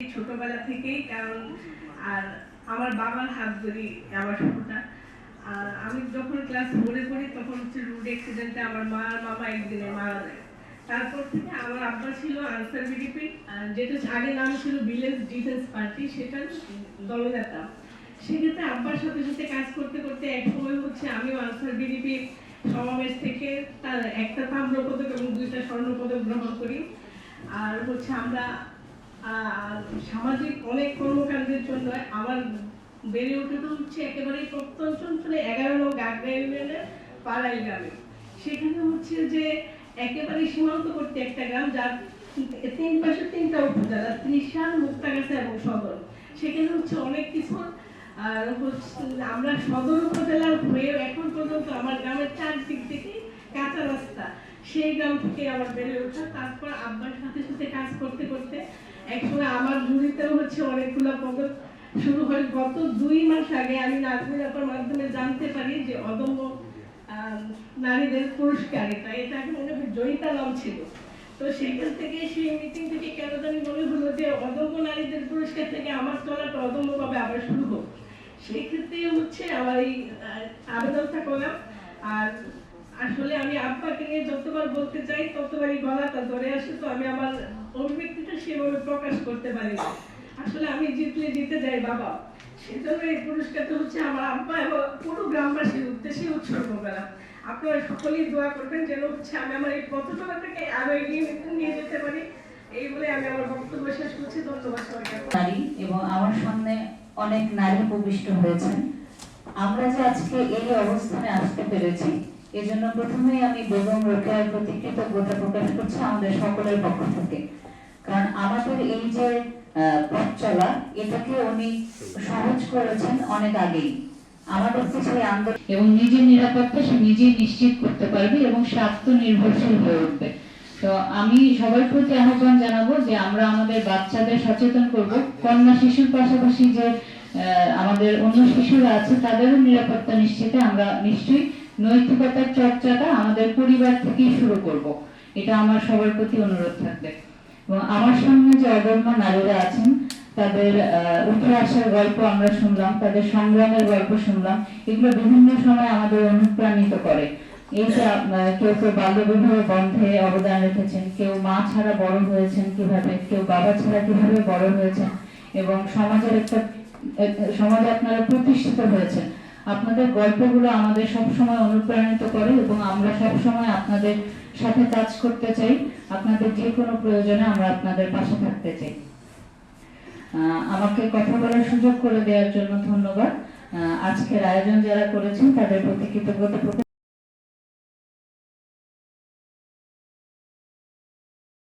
ছোটবেলা থেকেই, কারণ আর আমার বাবার হাত ধরি আমার আর আমি যখন ক্লাস ফোরে পড়ি, তখন হচ্ছে রোড অ্যাক্সিডেন্টে আমার মা মামা একদিনে মারা যায়। তারপর থেকে আমার আব্বা ছিল আনসার বিডিপি যেটা আগে নাম ছিল ভিলেজ ডিফেন্স পার্টি, সেটা দলনেতা। সেক্ষেত্রে আব্বার সাথে সাথে কাজ করতে করতে এক সময় হচ্ছে আমিও আনসার বিডিপি সমাবেশ থেকে তার একটা তাম্রপদক এবং দুইটা স্বর্ণপদক গ্রহণ করি। আর হচ্ছে আমরা সামাজিক অনেক কর্মকাণ্ডের জন্য আমার বেড়ে ওঠাটা হচ্ছে একেবারে প্রত্যন্ত অঞ্চলে এগারো নং গাগরা ইউনিয়নের পাড়াই গ্রামে। সেখানে হচ্ছে যে একেবারে সীমান্তবর্তী একটা গ্রাম, যার তিন পাশে তিনটা উপজেলা, ত্রিশাল, মুক্তাগাছা এবং সদর। সেখানে হচ্ছে অনেক কিছু, আর হচ্ছে আমরা সদর উপজেলার হয়েও এখন পর্যন্ত আমার গ্রামের চারদিক থেকে কাঁচা রাস্তা। সেই গ্রাম থেকে আমার বেড়ে ওঠা, তারপর আব্বার সাথে সাথে কাজ করতে করতে একসময় আমার ঝুড়িতেও হচ্ছে অনেকগুলো পদক শুরু হয়। গত দুই মাস আগে আমি নাজমিন আপার মাধ্যমে জানতে পারি যে অদম্য নারীদের পুরস্কার এটা। এটা আগে মনে হয় জয়িতা নাম ছিল। তো সেখান থেকে সেই মিটিং থেকে কেন জানি মনে হলো যে অদম্য নারীদের পুরস্কার থেকে আমার চলাটা অদম্যভাবে আবার শুরু হোক। সেই ক্ষেত্রে হচ্ছে আমার এই আবেদনটা করলাম। আর আসলে আমি আব্বাকে নিয়ে যতবার বলতে চাই, ততবারই গলাটা ধরে আসে, তো আমি আমার অভিব্যক্তিটা সেভাবে প্রকাশ করতে পারি না। আসলে আমি জিতলে জিতে যাই বাবা। সেজন্য এই পুরস্কারটা হচ্ছে আমার আব্বা এবং পুরো গ্রামবাসীর উদ্দেশ্যে উৎসর্গ করা। আপনারা সকলেই দোয়া করবেন যেন হচ্ছে আমি আমার এই পথচলাটাকে আরও এগিয়ে নিয়ে যেতে পারি। এই বলে আমি আমার বক্তব্য শেষ করছি। ধন্যবাদ সবাইকে। এবং আমার সামনে অনেক নারী উপবিষ্ট হয়েছেন। আমরা যে আজকে এই অবস্থানে আসতে পেরেছি এজন্য প্রথমেই আমি বেগম রোকেয়ার প্রতি কৃতজ্ঞতা প্রকাশ করছি আমাদের সকলের পক্ষ থেকে। কারণ আমাদের এই যে পথ চলা, এটাকে উনি সহজ করেছেন অনেক আগেই। আমাদের আন্দোলন এবং নিজের নিরাপত্তা সে নিজেই নিশ্চিত করতে পারবে এবং সে আত্মনির্ভরশীল হয়ে উঠবে। তো আমি সবার প্রতি আহ্বান জানাব যে আমরা আমাদের বাচ্চাদের সচেতন করব। কন্যা শিশুর পাশাপাশি যে আমাদের অন্য শিশুরা আছে, তাদেরও নিরাপত্তা নিশ্চিতে আমরা নিশ্চয়ই নৈতিকতার চর্চাটা আমাদের পরিবার থেকেই শুরু করব। এটা আমার সবার প্রতি অনুরোধ থাকবে। এবং আমার সামনে যে অদম্য নারীরা আছেন, তাদের উঠে আসার গল্প আমরা শুনলাম, তাদের সংগ্রামের গল্প শুনলাম, এগুলো বিভিন্ন সময় আমাদের অনুপ্রাণিত করে। এই যে কেউ কেউ বাল্য বিবাহ বন্ধে অবদান রেখেছেন, কেউ মা ছাড়া বড় হয়েছেন কীভাবে, কেউ বাবা ছাড়া কীভাবে বড় হয়েছেন, এবং সমাজের একটা সমাজে আপনারা প্রতিষ্ঠিত হয়েছেন। আপনাদের গল্পগুলো আমাদের সবসময় অনুপ্রাণিত করে এবং আমরা সবসময় আপনাদের সাথে কাজ করতে চাই। আপনাদের যে কোনো প্রয়োজনে আমরা আপনাদের পাশে থাকতে চাই। আমাকে কথা বলার সুযোগ করে দেওয়ার জন্য ধন্যবাদ। আজকের আয়োজন যারা করেছেন তাদের প্রতি কৃতজ্ঞতা